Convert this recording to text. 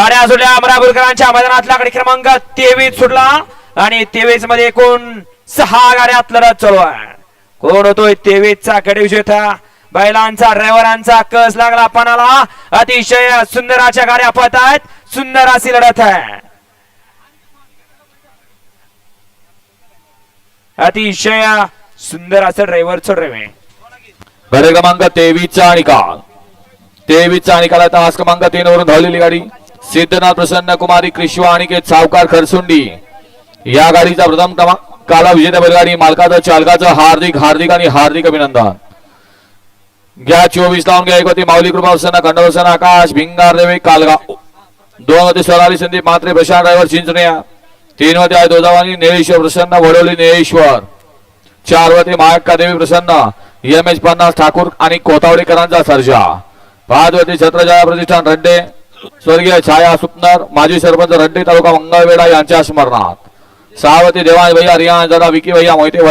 गाड्या सुटल्या अमरापूरकरांच्या मैदानातला कडे क्रमांक तेवीस सुटला. आणि तेवीसमध्ये एकूण सहा गाड्यात लढत चालू आहे. कोण होतोय तेवीसचा कडे बैलांचा ड्रायव्हरांचा कस लागला पणाला अतिशय सुंदर अशा गाड्या पळत आहेत. सुंदर अशी लढत आहे. अतिशय सुंदर असं ड्रायव्हरचं ड्रायव्हर गडे क्रमांक तेवीसचा निकाल. तेवीसचा निकाल आता आज क्रमांक तीन वरून धावलेली गाडी. सिद्धनाथ प्रसन्न कुमारी कृष्वा आणि सावकार खरसुंडी. या गाडीचा प्रथम क्रमांकाला विजेता बैलगाडी मालकाचा चालकाचं हार्दिक हार्दिक आणि हार्दिक अभिनंदन. घ्या चोवीस लावून घ्या एक होती माऊली कृपा प्रसन्न खंडवसन आकाश भिंगार देवी कालगाव दोन होते सोनाली संदीप मात्रे प्रशांत ड्रायव्हर चिंचण्या. तीन होते आहे दोदावानी निळेश्वर प्रसन्न वडोली नेळेश्वर चार होते महाक्का देवी प्रसन्न एम एच पन्नास ठाकूर आणि कोतावडेकरांचा सर्जा. पाच होते छत्रजया प्रतिष्ठान रड्डे. स्वर्गीय छाया सुपनर माजी सरपंच रड्डी तालुका मंगळवेढा यांच्या स्मरणात. सावती देवान भैया रियान जरा विकी भैया मोहिते वडे